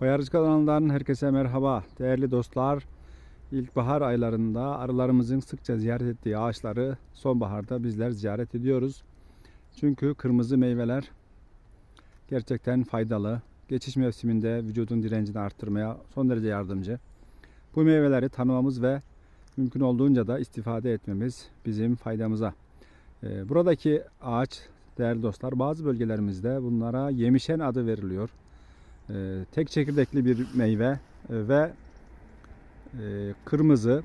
Bayarcı kanalından herkese merhaba. Değerli dostlar, ilkbahar aylarında arılarımızın sıkça ziyaret ettiği ağaçları sonbaharda bizler ziyaret ediyoruz. Çünkü kırmızı meyveler gerçekten faydalı. Geçiş mevsiminde vücudun direncini arttırmaya son derece yardımcı. Bu meyveleri tanımamız ve mümkün olduğunca da istifade etmemiz bizim faydamıza. Ee, Buradaki ağaç değerli dostlar bazı bölgelerimizde bunlara yemişen adı veriliyor. Ee, tek çekirdekli bir meyve e, ve e, kırmızı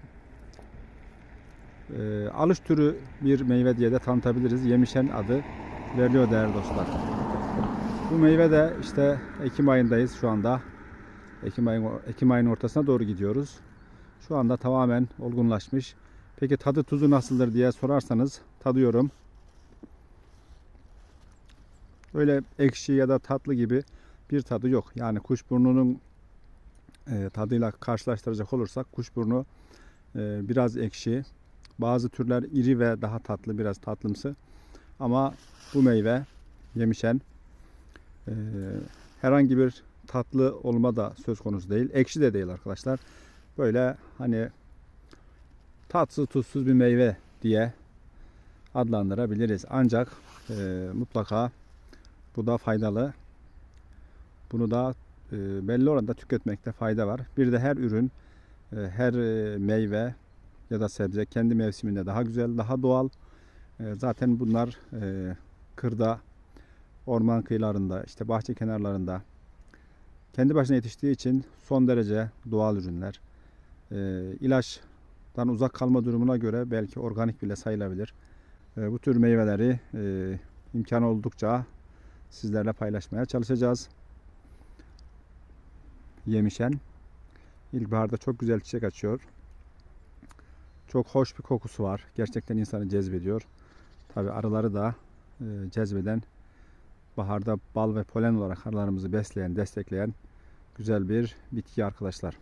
e, alış türü bir meyve diye de tanıtabiliriz. Yemişen adı veriliyor değerli dostlar. Bu meyve de işte Ekim ayındayız şu anda. Ekim ayın Ekim ayının ortasına doğru gidiyoruz. Şu anda tamamen olgunlaşmış. Peki tadı tuzu nasıldır diye sorarsanız tadıyorum. Öyle ekşi ya da tatlı gibi bir tadı yok. Yani kuşburnunun e, tadıyla karşılaştıracak olursak kuşburnu e, biraz ekşi. Bazı türler iri ve daha tatlı, biraz tatlımsı. Ama bu meyve yemişen e, herhangi bir tatlı olma da söz konusu değil. Ekşi de değil arkadaşlar. Böyle hani tatsız tuzsuz bir meyve diye adlandırabiliriz. Ancak e, mutlaka bu da faydalı. Bunu da e, belli oranda tüketmekte fayda var. Bir de her ürün, e, her e, meyve ya da sebze kendi mevsiminde daha güzel, daha doğal. Zaten bunlar kırda, orman kıyılarında, işte bahçe kenarlarında kendi başına yetiştiği için son derece doğal ürünler. İlaçtan uzak kalma durumuna göre belki organik bile sayılabilir. Bu tür meyveleri imkan oldukça sizlerle paylaşmaya çalışacağız. Yemişen ilkbaharda çok güzel çiçek açıyor. Çok hoş bir kokusu var. Gerçekten insanı cezbediyor. Tabi arıları da e, cezbeden baharda bal ve polen olarak arılarımızı besleyen, destekleyen güzel bir bitki arkadaşlar.